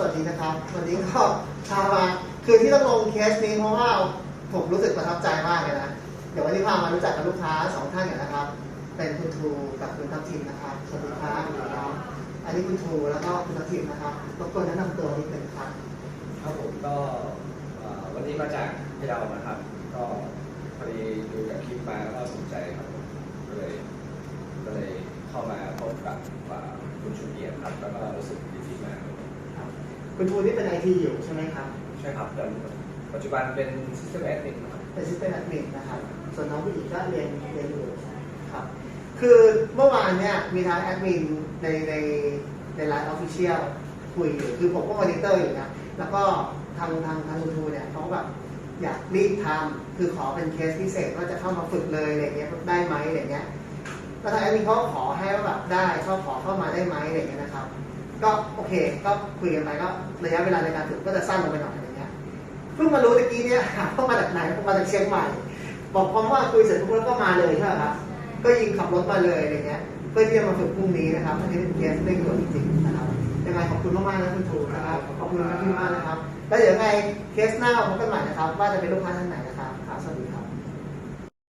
สวัสดีนะครับ วันนี้ก็พามาคือที่ต้องลงเคสนี้เพราะว่าผมรู้สึกประทับใจมากเลยนะ เดี๋ยววันนี้พามารู้จักกับลูกค้าสองท่านกันนะครับ เป็นคุณทูกับคุณทัพทิมนะครับ สวัสดีครับอันนี้คุณทูแล้วก็คุณทัพทิมนะครับรบกวนแนะนำตัวนิดนึงครับ ครับผมก็วันนี้มาจากพะเยานะครับ ก็พอดีดูจากคลิปมาแล้วก็สนใจครับก็เลยก็เลยเข้ามาพบกับคุณชูเกียรติครับแล้วก็รู้สึกดีที่มาก คุณทูนี่เป็นไอทีอยู่ใช่ไหมครับใช่ครับแล้วปัจจุบันเป็น System Admin ครับเป็นซิสเต็มแอดมินนะครับ ส่วนน้องผู้หญิงก็เรียนเรียนอยู่ครับ คือเมื่อวานเนี่ยมีทางแอดมินในในในไลน์ออฟฟิเชียลคุยอยู่คือผมก็มอนิเตอร์อยู่นะแล้วก็ทางทางทางคุณทูเนี่ยเขาแบบอยากรีบทำคือขอเป็นเคสพิเศษว่าจะเข้ามาฝึกเลยอะไรเงี้ยได้ไหมอะไรเงี้ยแล้วทางแอดมินเขาก็ขอให้ว่าแบบได้เขาขอเข้ามาได้ไหมอะไรเงี้ยนะครับ ก็โอเค ก็คุยกันไปก็ระยะเวลาในการฝึกก็จะสั้นลงไปหน่อยอะไรเงี้ยเพิ่งมารู้ตะกี้เนี่ยหาเข้ามาจากไหนมาจากเชียงใหม่ บอกพร้อมว่าคุยเสร็จปุ๊บแล้วก็มาเลยใช่ไหมครับก็ยิงขับรถมาเลยอะไรเงี้ยเพื่อที่จะมาฝึกพรุ่งนี้นะครับอันนี้เป็นเคสเร่งด่วนจริงๆนะครับยังไงขอบคุณมากๆนะคุณทูนะครับขอบคุณมากๆนะครับ แล้วเดี๋ยวยังไงเคสหน้าพบกันใหม่นะครับ ว่าจะเป็นลูกค้าท่านไหนนะครับ